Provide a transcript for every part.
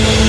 Thank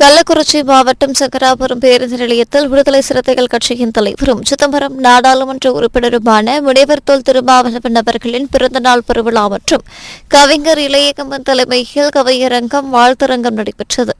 Kallakurichi மாவட்டம் சங்கராபுரம் பேருந்து நிலையத்தில் விடுதலை சிறுத்தைகள் கட்சியின் தலைவரும் சிதம்பரம் நாடாளுமன்ற உறுப்பினருமான முனைவர் தொல் திருமாவளவன் அவர்களின் பிறந்தநாள் பெருவிழா மற்றும் கவிஞர் இளையகம்பன் தலைமையில் கவியரங்கம் வாழ்த்தரங்கம் நடைபெற்றது.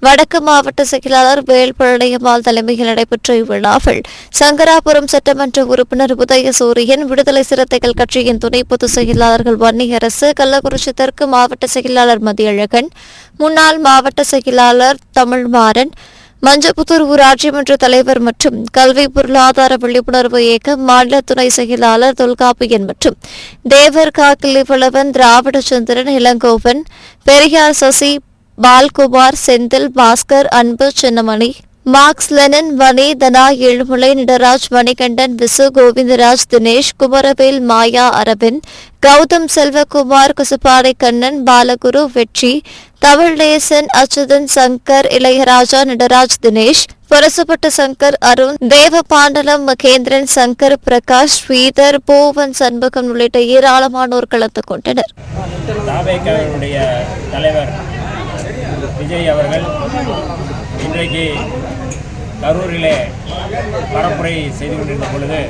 வடக்கு மாவட்ட செயலாளர் வேல்பழனியம்மாள் தலைமையில் நடைபெற்ற இவ்விழாவில் சங்கராபுரம் சட்டமன்ற உறுப்பினர் உதயசூரியன் விடுதலை சிறுத்தைகள் கட்சியின் துணை பொதுச் செயலாளர்கள் வன்னியரசு கள்ளக்குறிச்சி தெற்கு மாவட்ட செயலாளர் மதியழகன் முன்னாள் மாவட்ட செயலாளர் தமிழ்மாறன் மஞ்சப்புத்தூர் ஊராட்சி மன்ற தலைவர் மற்றும் கல்வி பொருளாதார விழிப்புணர்வு இயக்க மாநில துணை செயலாளர் தொல்காப்பியன் மற்றும் தேவர் காக்கிலிவளவன் திராவிடச்சந்திரன் இளங்கோவன் பெரியார் சசி பால்குமார் செந்தில் பாஸ்கர் அன்பு சின்னமணி மார்க்ஸ் லெனன் வனி தனா ஏழுமலை நடராஜ் மணிகண்டன் விசு கோவிந்தராஜ் தினேஷ் குமரவேல் மாயா அரவிந்த் கௌதம் செல்வகுமார் குசுப்பாடை கண்ணன் பாலகுரு வெற்றி தமிழ்நேசன் அச்சுதன் சங்கர் இளையராஜா நடராஜ் தினேஷ் புரசப்பட்ட சங்கர் அருண் தேவ பாண்டலம் மகேந்திரன் சங்கர் பிரகாஷ் ஸ்ரீதர் பூவன் சண்முகம் உள்ளிட்ட ஏராளமானோர் கலந்து கொண்டனர். தலைவர் விஜய் அவர்கள் இன்றைக்கு கரூரிலே பரப்புரை செய்து கொண்டிருந்த பொழுது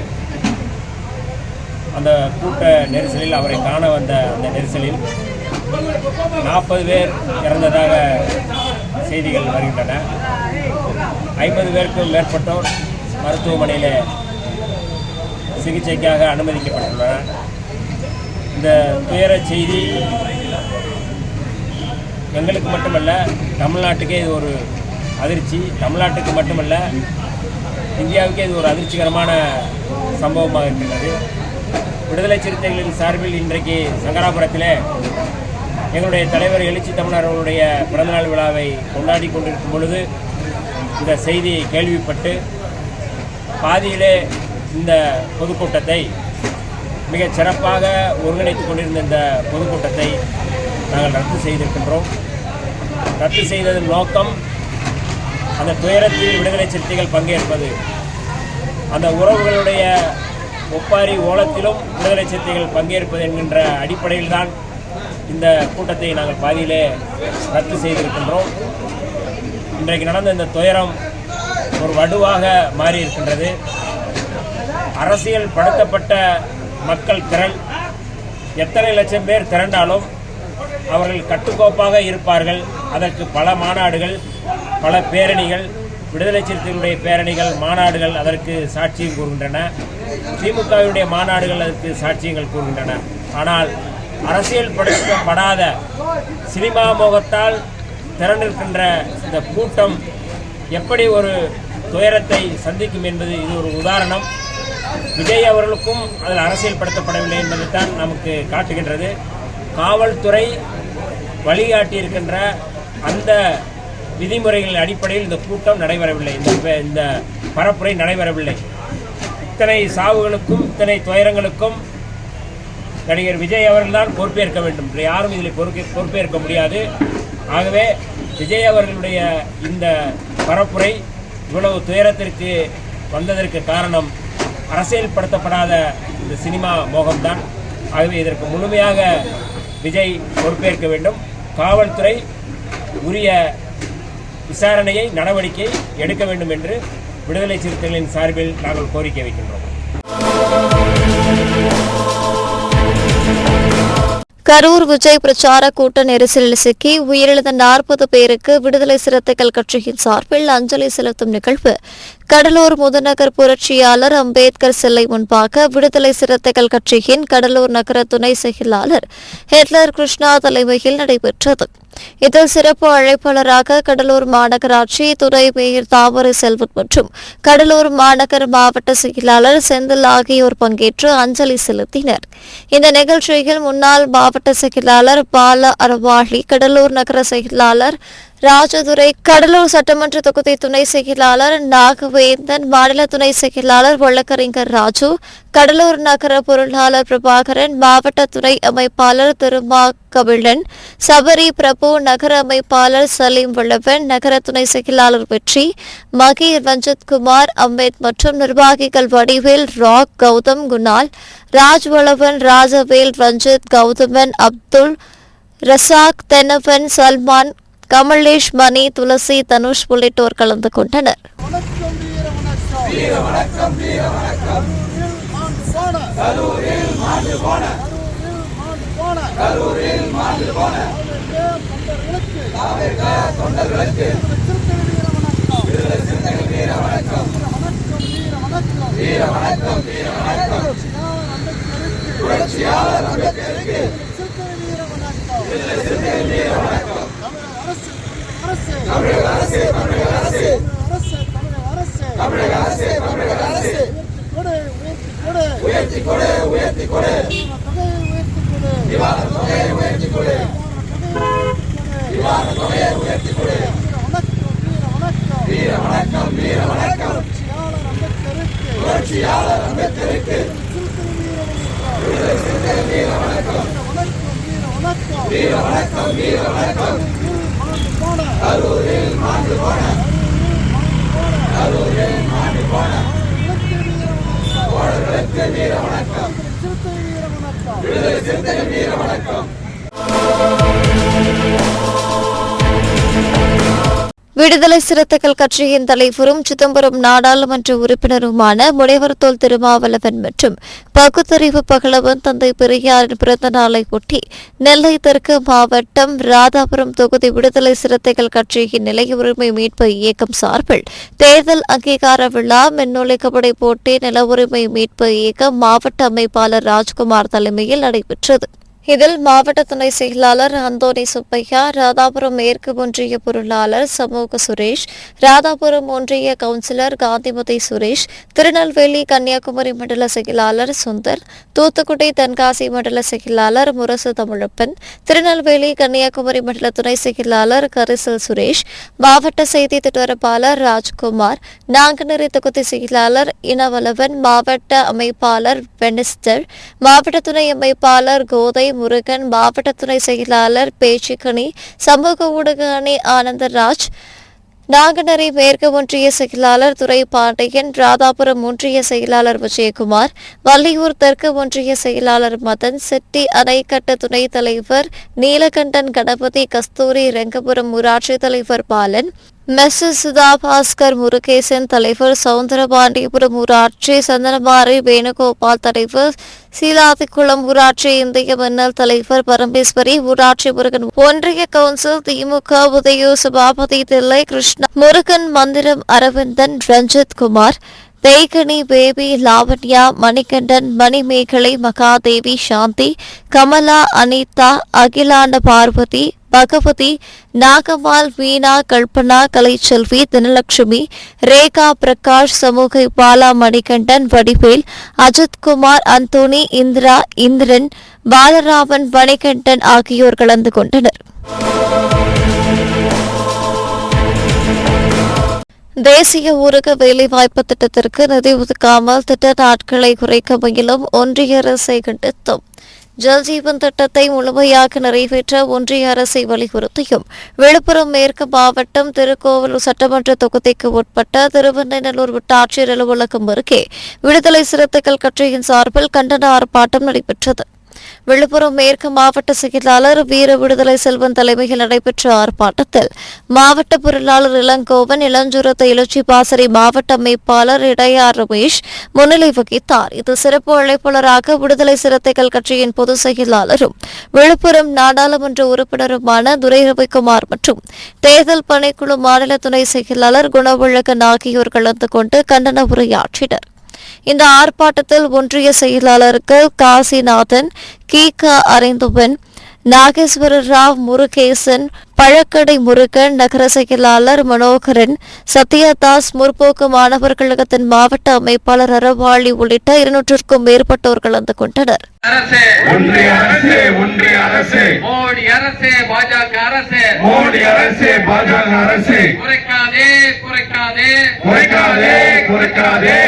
அந்த கூட்ட நெரிசலில் அவரை காண வந்த அந்த நெரிசலில் நாற்பது பேர் இறந்ததாக செய்திகள் வருகின்றன. ஐம்பது பேருக்கும் மேற்பட்டோர் மருத்துவமனையில் சிகிச்சைக்காக அனுமதிக்கப்பட்டுள்ளனர். இந்த துயர செய்தி எங்களுக்கு மட்டுமல்ல தமிழ்நாட்டுக்கே இது ஒரு அதிர்ச்சி. தமிழ்நாட்டுக்கு மட்டுமல்ல இந்தியாவுக்கே இது ஒரு அதிர்ச்சிகரமான சம்பவமாக இருக்கின்றது. விடுதலை சிறுத்தைகளின் சார்பில் இன்றைக்கு சங்கராபுரத்தில் எங்களுடைய தலைவர் எழுச்சி தமிழர் பிறந்தநாள் விழாவை கொண்டாடி கொண்டிருக்கும் பொழுது இந்த செய்தியை கேள்விப்பட்டு பாதியிலே இந்த பொதுக்கூட்டத்தை மிகச் சிறப்பாக ஒருங்கிணைத்துக் கொண்டிருந்த இந்த பொதுக்கூட்டத்தை நாங்கள் ரத்து செய்திருக்கின்றோம். ரத்து செய்ததன் நோக்கம் அந்த துயரத்தில் விடுதலை சிறுத்தைகள் பங்கேற்பது. அந்த உறவுகளுடைய ஒப்பாரி ஓலத்திலும் விடுதலை சிறுத்தைகள் பங்கேற்பது என்கின்ற அடிப்படையில்தான் இந்த கூட்டத்தை நாங்கள் பாதியிலே ரத்து செய்திருக்கின்றோம். இன்றைக்கு நடந்த இந்த துயரம் ஒரு வடுவாக மாறி இருக்கின்றது அரசியல் படுத்தப்பட்ட மக்கள் திரள் எத்தனை லட்சம் பேர் திரண்டாலும் அவர்கள் கட்டுக்கோப்பாக இருப்பார்கள். அதற்கு பல மாநாடுகள் பல பேரணிகள் விடுதலை சிறுத்தைகளுடைய பேரணிகள் மாநாடுகள் அதற்கு சாட்சியம் கூறுகின்றன. திமுகவினுடைய மாநாடுகள் அதற்கு சாட்சியங்கள் கூறுகின்றன. ஆனால் அரசியல் படுத்தப்படாத சினிமா மோகத்தால் திரண்டிருக்கின்ற இந்த கூட்டம் எப்படி ஒரு துயரத்தை சந்திக்கும் என்பது இது ஒரு உதாரணம். விஜய் அவர்களுக்கும் அதில் அரசியல் படுத்தப்படவில்லை என்பதைத்தான் நமக்கு காட்டுகின்றது. காவல்துறை வழிகாட்டியிருக்கின்ற அந்த விதிமுறைகளின் அடிப்படையில் இந்த கூட்டம் நடைபெறவில்லை. இந்த இந்த பரப்புரை நடைபெறவில்லை. இத்தனை சாவுகளுக்கும் இத்தனை துயரங்களுக்கும் நடிகர் விஜய் அவர்கள்தான் பொறுப்பேற்க வேண்டும் வேறு யாரும் இதில் பொறுப்பே பொறுப்பேற்க முடியாது. ஆகவே விஜய் அவர்களுடைய இந்த பரப்புரை இவ்வளவு துயரத்திற்கு வந்ததற்கு காரணம் அரசியல்படுத்தப்படாத இந்த சினிமா மோகம்தான். ஆகவே இதற்கு முழுமையாக விஜய் பொறுப்பேற்க வேண்டும். காவல்துறை உரிய விசாரணையை நடவடிக்கை எடுக்க வேண்டும் என்று விடுதலை சிறுத்தைகளின் சார்பில் நாங்கள் கோரிக்கை வைக்கின்றோம். கரூர் விஜய் பிரச்சார கூட்ட நெரிசலில் சிக்கி உயிரிழந்த நாற்பது பேருக்கு விடுதலை சிறுத்தைகள் கட்சியின் சார்பில் அஞ்சலி செலுத்தும் நிகழ்வு. கடலூர் முதுநகர் புரட்சியாளர் அம்பேத்கர் சிலை முன்பாக விடுதலை சிறுத்தைகள் கட்சியின் கடலூர் நகர துணை செயலாளர் ஹெட்லர் கிருஷ்ணா தலைமையில் நடைபெற்றது. இதில் சிறப்பு அழைப்பாளராக கடலூர் மாநகராட்சி துறை மேயர் தாமரை செல்வன் மற்றும் கடலூர் மாநகர் மாவட்ட செயலாளர் செந்தில் ஆகியோர் பங்கேற்று அஞ்சலி செலுத்தினர். இந்த நிகழ்ச்சியில் முன்னாள் மாவட்ட செயலாளர் பால அரவாளி கடலூர் நகர செயலாளர் ராஜதுரை கடலூர் சட்டமன்ற தொகுதி துணை செயலாளர் நாகவேந்தன் மாநில துணை செயலாளர் வழக்கறிஞர் ராஜு கடலூர் நகர பொருளாளர் பிரபாகரன் மாவட்ட துணை அமைப்பாளர் திருமா கபிலன் சபரி பிரபு நகர அமைப்பாளர் சலீம் வல்லவன் நகர துணை செயலாளர் வெற்றி மகீர் ரஞ்சித் குமார் அம்பேத் மற்றும் நிர்வாகிகள் வடிவேல் ராக் கௌதம் குணால் ராஜ் வளவன் ராஜவேல் ரஞ்சித் கௌதமன் அப்துல் ரசாக் தென்னவன் சல்மான் கமலேஷ் மணி துளசி தனுஷ் உள்ளிட்டோர் கலந்து கொண்டனர். வீர வணக்கம் வீர வணக்கம் கரூரில் மாண்டு போன கரூரில் மாண்டு போன தொண்டர்களுக்கு வீர வணக்கம் வீர வணக்கம் வீர வணக்கம் புரட்சியாளர் அம்பேத்கருக்கு வீர வணக்கம் தமிழக அரசு தமிழக அரசு தமிழக அரசு தமிழக அரசு உயர்த்தி கொடு. உயர்த்தி கொடு நிவாரண தொகையை உயர்த்தி கொடு நிவாரண தொகையை உயர்த்தி கொடு வீர வணக்கம் வீர வணக்கம் புரட்சியாளர் அம்பேத்கருக்கு வீர வணக்கம் வீர வணக்கம் வீர வணக்கம் கரூரில் மாண்டு போன கரூரில் மாண்டு போன தோழர்களுக்கு வீர வணக்கம் விடுதலை சிறுத்தை வீர வணக்கம் விடுதலை சிறுத்தைகள் கட்சியின் தலைவரும் சிதம்பரம் நாடாளுமன்ற உறுப்பினருமான முனைவர் தோல் திருமாவளவன் மற்றும் பகுத்தறிவு பகலவன் தந்தை பெரியாரின் பிறந்த நாளை ஒட்டி நெல்லை தெற்கு மாவட்டம் ராதாபுரம் தொகுதி விடுதலை சிறுத்தைகள் கட்சியின் நிலை உரிமை மீட்பு இயக்கம் சார்பில் தேர்தல் அங்கீகார விழா மின்னொழிக்கப்படை போட்டி நில உரிமை மீட்பு இயக்கம் மாவட்ட அமைப்பாளர் ராஜ்குமார் தலைமையில் நடைபெற்றது. இதில் மாவட்ட துணை செயலாளர் அந்தோணி சுப்பையா ராதாபுரம் மேற்கு ஒன்றிய பொருளாளர் சமூக சுரேஷ் ராதாபுரம் ஒன்றிய கவுன்சிலர் காந்திமதி சுரேஷ் திருநெல்வேலி கன்னியாகுமரி மண்டல செயலாளர் சுந்தர் தூத்துக்குடி தென்காசி மண்டல செயலாளர் முரசு தமிழப்பன் திருநெல்வேலி கன்னியாகுமரி மண்டல துணை செயலாளர் கரிசல் சுரேஷ் மாவட்ட செய்தி தொடர்பாளர் ராஜ்குமார் நாங்குநேரி தொகுதி செயலாளர் இனவலவன் மாவட்ட அமைப்பாளர் வெனிஸ்டர் மாவட்ட துணை அமைப்பாளர் கோதை முருகன் மாவட்ட துணை செயலாளர் பேச்சுக்கணி சமூக ஊடக அணி ஆனந்தராஜ் நாங்குநேரி மேற்கு ஒன்றிய செயலாளர் துறை பாண்டியன் ராதாபுரம் ஒன்றிய செயலாளர் விஜயகுமார் வள்ளியூர் தெற்கு ஒன்றிய செயலாளர் மதன் செட்டி அணைக்கட்ட துணைத் தலைவர் நீலகண்டன் கணபதி கஸ்தூரி ரெங்கபுரம் ஊராட்சி தலைவர் பாலன் மெஸ்ஸஸ் சுதா பாஸ்கர் முருகேசன் தலைவர் சவுந்தரபாண்டியபுரம் ஊராட்சி சந்தனமாரி வேணுகோபால் தலைவர் சீலாதிக்குளம் ஊராட்சி இந்திய மின்னல் தலைவர் பரமேஸ்வரி ஊராட்சி முருகன் ஒன்றிய கவுன்சில் திமுக உதயூர் சபாபதி தில்லை கிருஷ்ணா முருகன் மந்திரம் அரவிந்தன் ரஞ்சித் குமார் தேய்கனி பேபி லாவண்யா மணிகண்டன் மணிமேகலை மகாதேவி சாந்தி கமலா அனிதா அகிலாண்ட பார்வதி பகவதி நாகம்மாள் வீணா கல்பனா கலைச்செல்வி தினலட்சுமி ரேகா பிரகாஷ் சமூக பாலா மணிகண்டன் வடிவேல் அஜித்குமார் அந்தோனி இந்திரா இந்திரன் பாலராமன் மணிகண்டன் ஆகியோர் கலந்து கொண்டனர். தேசிய ஊரக வேலைவாய்ப்பு திட்டத்திற்கு நிதி ஒதுக்காமல் திட்ட நாட்களை குறைக்க முயலும் ஒன்றிய அரசை கண்டித்தும். ஜல்ஜீவன் திட்டத்தை முழுமையாக நிறைவேற்ற ஒன்றிய அரசை வலியுறுத்தியும். விழுப்புரம் மேற்கு மாவட்டம் திருக்கோவலூர் சட்டமன்ற தொகுதிக்கு உட்பட்ட திருவண்ணநல்லூர் வட்டாட்சியர் அலுவலகம் அருகே விடுதலை சிறுத்தைகள் கட்சியின் சார்பில் கண்டன ஆர்ப்பாட்டம் நடைபெற்றது. விழுப்புரம் மேற்கு மாவட்ட செயலாளர் வீர விடுதலை செல்வன் தலைமையில் நடைபெற்ற ஆர்ப்பாட்டத்தில் மாவட்ட பொருளாளர் இளங்கோவன் இளஞ்சுரத்த எழுச்சி பாசறை மாவட்ட அமைப்பாளர் இடையார் ரமேஷ் முன்னிலை வகித்தார். இது சிறப்பு அழைப்பாளராக விடுதலை சிறுத்தைகள் கட்சியின் பொதுச் செயலாளரும் விழுப்புரம் நாடாளுமன்ற உறுப்பினருமான துரை ரவிக்குமார் மற்றும் தேர்தல் பணிக்குழு மாநில துணை செயலாளர் குணவழகன் ஆகியோர் கலந்து கொண்டு கண்டன உரையாற்றினர். இந்த ஆர்ப்பாட்டத்தில் ஒன்றிய செயலாளர்கள் காசிநாதன் கி. க. அரைந்துவன் நாகேஸ்வர ராவ் முருகேசன் பழக்கடை முருகன் நகர செயலாளர் மனோகரன் சத்யதாஸ் முற்போக்கு மாணவர் கழகத்தின் மாவட்ட அமைப்பாளர் அறவாளி உள்ளிட்ட இருநூற்றிற்கும் மேற்பட்டோர் கலந்து கொண்டனர். அரசு! ஒன்றிய அரசு ஒன்றிய அரசு! மோடி அரசு பாஜக அரசு! மோடி அரசு பாஜக அரசு! குறைக்காதே குறைக்காதே! குறைக்காதே குறைக்காதே!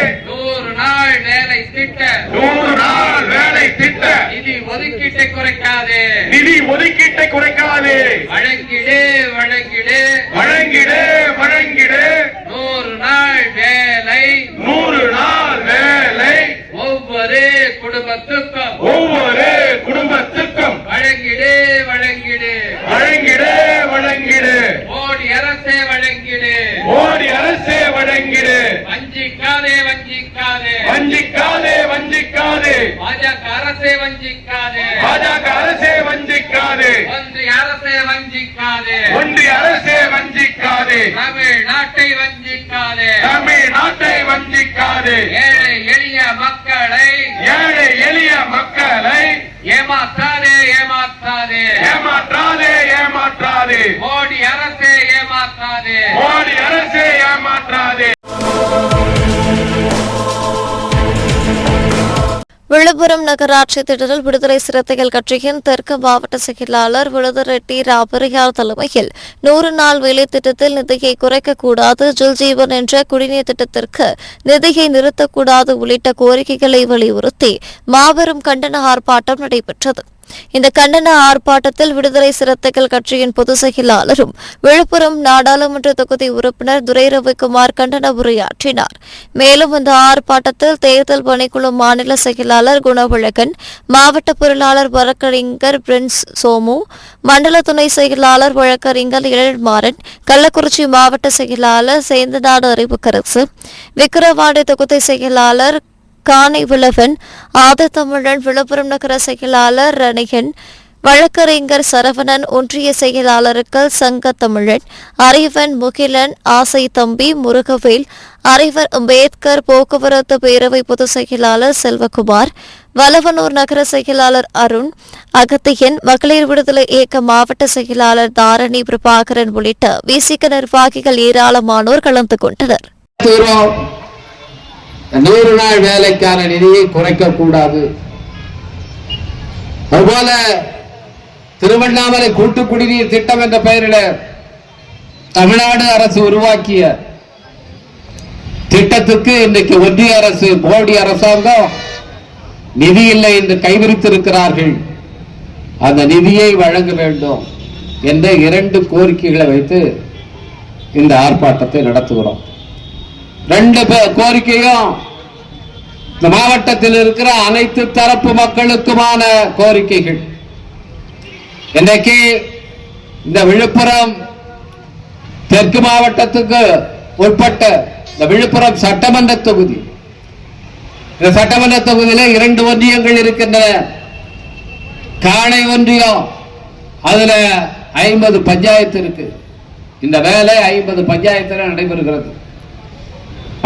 திட்ட. நூறு நாள் வேலை திட்ட. நிதி ஒதுக்கீட்டை குறைக்காதே. நிதி ஒதுக்கீட்டை குறைக்காதே. வழங்கிடு வழங்கிடு. வழங்கிடு வழங்கிடு. நூறு நாள் வேலை. நூறு நாள் வேலை. ஒவ்வொரு குடும்பத்துக்கும் விழுப்புரம் நகராட்சி திடலில் விடுதலை சிறுத்தைகள் கட்சியின் தெற்கு மாவட்ட செயலாளர் விழுதுரெட்டி ராபரியார் தலைமையில் நூறு நாள் வேலை திட்டத்தில் நிதியை குறைக்கக்கூடாது ஜல் ஜீவன் என்ற குடிநீர் திட்டத்திற்கு நிதியை நிறுத்தக்கூடாது உள்ளிட்ட கோரிக்கைகளை வலியுறுத்தி மாபெரும் கண்டன ஆர்ப்பாட்டம் நடைபெற்றது. இந்த கண்டன ஆர்ப்பாட்டத்தில் விடுதலை சிறுத்தைகள் கட்சியின் பொதுச் செயலாளரும் விழுப்புரம் நாடாளுமன்ற தொகுதி உறுப்பினர் துரை ரவிக்குமார் கண்டன உரையாற்றினார். மேலும் இந்த ஆர்ப்பாட்டத்தில் தேர்தல் பணிக்குழு மாநில செயலாளர் குணவழகன் மாவட்ட பொருளாளர் வழக்கறிஞர் பிரின்ஸ் சோமு மண்டல துணை செயலாளர் வழக்கறிஞர் இளமாறன் கள்ளக்குறிச்சி மாவட்ட செயலாளர் சேந்தநாடு அறிவுக்கரசு விக்கிரவாண்டி தொகுதி செயலாளர் கானை விளவன் ஆதித்தமிழன் விழுப்புரம் நகர செயலாளர் ரணிகன் வழக்கறிஞர் சரவணன் ஒன்றிய செயலாளர்கள் சங்க தமிழன் அறிவன் முகிலன் ஆசை தம்பி முருகவேல் அறிவர் அம்பேத்கர் போக்குவரத்து பேரவை பொதுச் செயலாளர் செல்வகுமார் வலவனூர் நகர செயலாளர் அருண் அகத்தியன் மகளிர் விடுதலை இயக்க மாவட்ட செயலாளர் தாரணி பிரபாகரன் உள்ளிட்ட விசிக நிர்வாகிகள் ஏராளமானோர் கலந்து கொண்டனர். நூறு நாள் வேலைக்கான நிதியை குறைக்க கூடாது அதுபோல திருவண்ணாமலை கூட்டு குடிநீர் திட்டம் என்ற பெயரில் தமிழ்நாடு அரசு உருவாக்கிய திட்டத்துக்கு இன்றைக்கு ஒன்றிய அரசு மோடி அரசாங்கம் நிதி இல்லை என்று கைவிரித்திருக்கிறார்கள். அந்த நிதியை வழங்க வேண்டும் என்ற இரண்டு கோரிக்கைகளை வைத்து இந்த ஆர்ப்பாட்டத்தை நடத்துகிறோம். ரெண்டு பே- கோரிக்கையும் இந்த மாவட்டத்தில் இருக்கிற அனைத்து தரப்பு மக்களுக்குமான கோரிக்கைகள். இன்றைக்கு இந்த விழுப்புரம் தெற்கு மாவட்டத்துக்கு உட்பட்ட இந்த விழுப்புரம் சட்டமன்ற தொகுதி. இந்த சட்டமன்ற தொகுதியில இரண்டு ஒன்றியங்கள் இருக்கின்றன. காணை ஒன்றியம் அதுல ஐம்பது பஞ்சாயத்து இருக்கு. இந்த வேலை ஐம்பது பஞ்சாயத்துல நடைபெறுகிறது.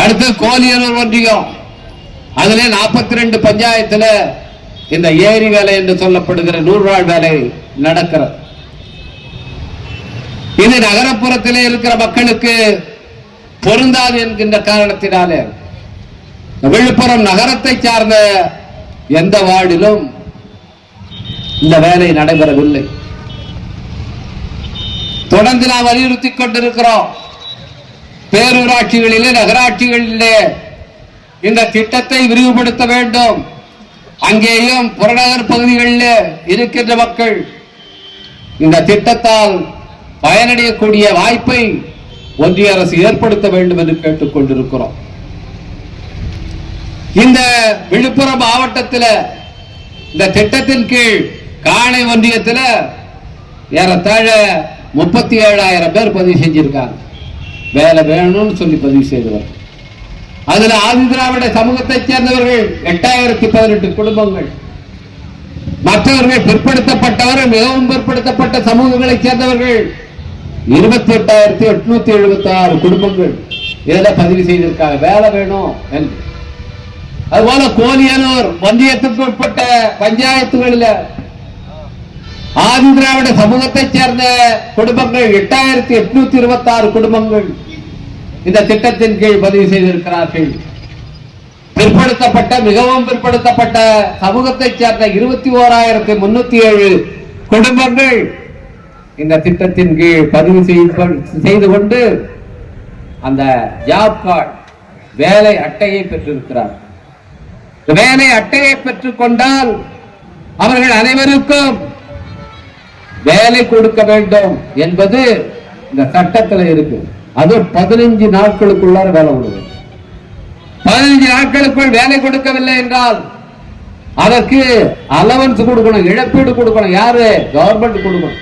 அடுத்து கோலியனூர் ஒன்றியம் அதுல நாற்பத்தி ரெண்டு பஞ்சாயத்துல இந்த ஏரி வேலை என்று சொல்லப்படுகிற நூறுவாழ் வேலை நடக்கிறது. இது நகரப்புறத்திலே இருக்கிற மக்களுக்கு பொருந்தாது என்கின்ற காரணத்தினாலே. விழுப்புரம் நகரத்தை சார்ந்த எந்த வார்டிலும் இந்த வேலை நடைபெறவில்லை. தொடர்ந்து நாம் வலியுறுத்தி கொண்டிருக்கிறோம். பேரூராட்சிகளிலே நகராட்சிகளிலே இந்த திட்டத்தை விரிவுபடுத்த வேண்டும். அங்கேயும் புறநகர் பகுதிகளில் இருக்கின்ற மக்கள் இந்த திட்டத்தால் பயனடையக்கூடிய வாய்ப்பை ஒன்றிய அரசு ஏற்படுத்த வேண்டும் என்று கேட்டுக்கொண்டிருக்கிறோம். இந்த விழுப்புரம் மாவட்டத்தில் இந்த திட்டத்தின் கீழ் காணை ஒன்றியத்துல ஏறத்தாழ முப்பத்தி ஏழாயிரம் பேர் பதிவு செஞ்சிருக்காங்க. வேலை வேணும்னு சொல்லி பதிவு செய்தவர். அதுல ஆதி திராவிட சமூகத்தைச் சேர்ந்தவர்கள் எட்டாயிரத்தி பதினெட்டு குடும்பங்கள். மற்றவர்கள் பிற்படுத்தப்பட்டவர்கள் மிகவும் பிற்படுத்தப்பட்ட சமூகங்களைச் சேர்ந்தவர்கள் இருபத்தி எட்டாயிரத்தி எட்நூத்தி எழுபத்தி ஆறு குடும்பங்கள். இதுல பதிவு செய்திருக்காங்க. வேலை வேணும் என்று. அதுபோல கோலியனூர் ஒன்றியத்துக்கு உட்பட்ட பஞ்சாயத்துகளில் ஆதி திராவிட சமூகத்தைச் சேர்ந்த குடும்பங்கள் எட்டாயிரத்தி எட்நூத்தி இருபத்தி ஆறு குடும்பங்கள். இந்த திட்டத்தின் கீழ் பதிவு செய்திருக்கிறார்கள். பிற்படுத்தப்பட்ட மிகவும் பிற்படுத்தப்பட்ட சமூகத்தைச் சேர்ந்த இருபத்தி ஓராயிரத்தி முன்னூத்தி ஏழு குடும்பங்கள் இந்த திட்டத்தின் கீழ் பதிவு செய்து- செய்து கொண்டு அந்த ஜாப் கார்டு வேலை அட்டையை பெற்றிருக்கிறார் வேலை அட்டையை பெற்றுக் கொண்டால் அவர்கள் அனைவருக்கும் வேலை கொடுக்க வேண்டும் என்பது இந்த சட்டத்தில் இருக்கு அது பதினைஞ்சு நாட்களுக்குள்ளார வேலை கொடுக்கும் பதினைஞ்சு நாட்களுக்குள் வேலை கொடுக்கவில்லை என்றால் அதற்கு அலவன்ஸ் கொடுக்கணும் இழப்பீடு கொடுக்கணும். யாரு? கவர்மெண்ட் கொடுக்கணும்.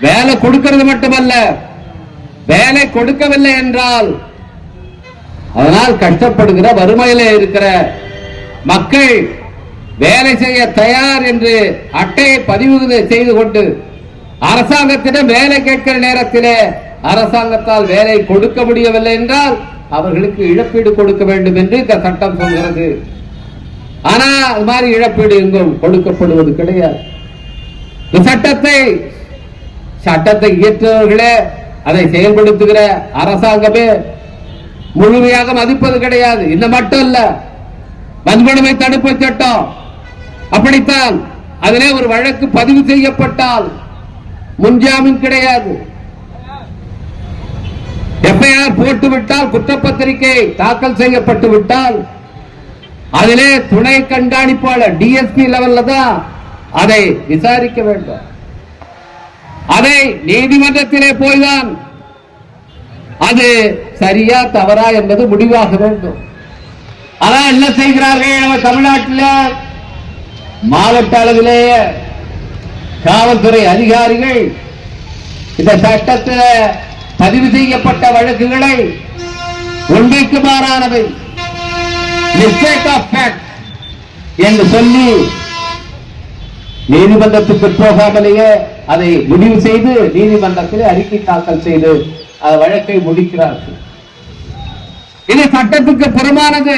வேலை கொடுக்கிறது மட்டுமல்ல வேலை கொடுக்கவில்லை என்றால் அதனால் கஷ்டப்படுகிற வறுமையில இருக்கிற மக்கள் வேலை செய்ய தயார் என்று அட்டையை பதிவு செய்து கொண்டு அரசாங்கத்திடம் வேலை கேட்கிற நேரத்திலே அரசாங்கத்தால் வேலை கொடுக்க முடியவில்லை என்றால் அவர்களுக்கு இழப்பீடு கொடுக்க வேண்டும் என்று இந்த சட்டம் சொல்கிறது. ஆனா அது மாதிரி இழப்பீடு எங்கும் கொடுக்கப்படுவது கிடையாது. சட்டத்தை சட்டத்தை இயற்றுபவர்களே அதை செயல்படுத்துகிற அரசாங்கமே முழுமையாக மதிப்பது கிடையாது. இந்த மட்டும் இல்ல வன்கொடுமை தடுப்பு சட்டம் அப்படித்தான். அதிலே ஒரு வழக்கு பதிவு செய்யப்பட்டால் முன்ஜாமீன் கிடையாது. எஃப்ஐஆர் போட்டு விட்டால் குற்றப்பத்திரிகை தாக்கல் செய்யப்பட்டு விட்டால் அதிலே துணை கண்காணிப்பாளர் டிஎஸ்பி லெவல்ல தான் அதை விசாரிக்க வேண்டும். அதை நீதிமன்றத்திலே போய்தான் அது சரியா தவறா என்பது முடிவாக வேண்டும். அதான் என்ன செய்கிறார்கள் நம்ம தமிழ்நாட்டில்? மாவட்ட அளவிலேயே காவல்துறை அதிகாரிகள் இந்த சட்டத்தில் பதிவு செய்யப்பட்ட வழக்குகளை உண்மைக்கு மாறானவை. மிஸ்டேக் ஆஃப் ஃபேக்ட் என்று சொல்லி நீதிமன்றத்துக்கு போகாமலேயே அதை முடிவு செய்து நீதிமன்றத்தில் அறிக்கை தாக்கல் செய்து அந்த வழக்கை முடிக்கிறார்கள். இது சட்டத்துக்கு புறமானது.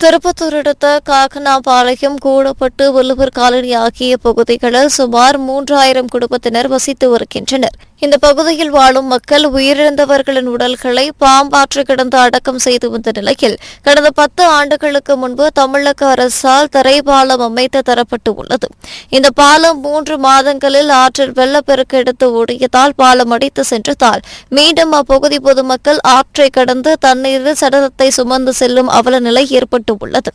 திருப்பத்தூர் அடுத்த காக்கனாபாளையம் கூடப்பட்டு வள்ளுவர் காலனி ஆகிய பகுதிகளில் சுமார் மூன்றாயிரம் குடும்பத்தினர் வசித்து வருகின்றனர். இந்த பகுதியில் வாழும் மக்கள் உயிரிழந்தவர்களின் உடல்களை பாம்பாற்று கிடந்து அடக்கம் செய்து வந்த நிலையில் கடந்த பத்து ஆண்டுகளுக்கு முன்பு தமிழக அரசால் தரைப்பாலம் அமைத்து தரப்பட்டு உள்ளது இந்த பாலம் மூன்று மாதங்களில் ஆற்றில் வெள்ளப்பெருக்கு எடுத்து ஓடியதால் பாலம் அடித்து சென்றதால் மீண்டும் அப்பகுதி பொதுமக்கள் ஆற்றை கடந்து தண்ணீரில் சடலத்தை சுமந்து செல்லும் அவல நிலை ஏற்பட்டு உள்ளது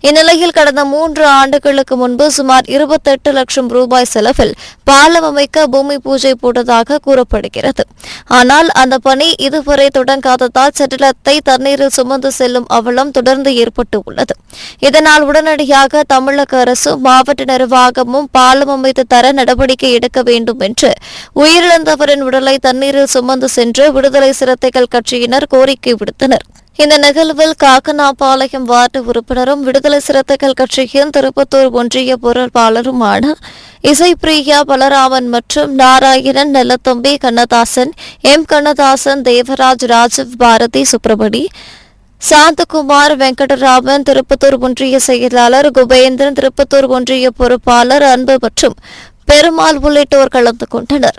இந்நிலையில் கடந்த மூன்று ஆண்டுகளுக்கு முன்பு சுமார் இருபத்தெட்டு லட்சம் ரூபாய் செலவில் பாலம் அமைக்க பூமி பூஜை போட்டதாக கூறப்படுகிறது. ஆனால் அந்த பணி இதுவரை தொடங்காததால் சட்டலத்தை தண்ணீரில் சுமந்து செல்லும் அவலம் தொடர்ந்து ஏற்பட்டு உள்ளது இதனால் உடனடியாக தமிழக அரசு மாவட்ட நிர்வாகமும் பாலம் அமைத்து தர நடவடிக்கை எடுக்க வேண்டும் என்று உயிரிழந்தவரின் உடலை தண்ணீரில் சுமந்து சென்று விடுதலை சிறுத்தைகள் கட்சியினர் கோரிக்கை விடுத்தனர். இந்த நிகழ்வில் காக்கனாபாளையம் வார்டு உறுப்பினரும் விடுதலை சிறுத்தைகள் கட்சியின் திருப்பத்தூர் ஒன்றிய பொருட்பாளருமான இசைப்பிரியா பலராமன் மற்றும் நாராயணன் நெல்லத்தம்பி கண்ணதாசன் எம் கண்ணதாசன் தேவராஜ் ராஜீவ் பாரதி சுப்பிரமணி சாந்தகுமார் வெங்கடராமன் திருப்பத்தூர் ஒன்றிய செயலாளர் குபேந்திரன் திருப்பத்தூர் ஒன்றிய பொறுப்பாளர் அன்பு மற்றும் பெருமாள் உள்ளிட்டோர் கலந்து கொண்டனர்.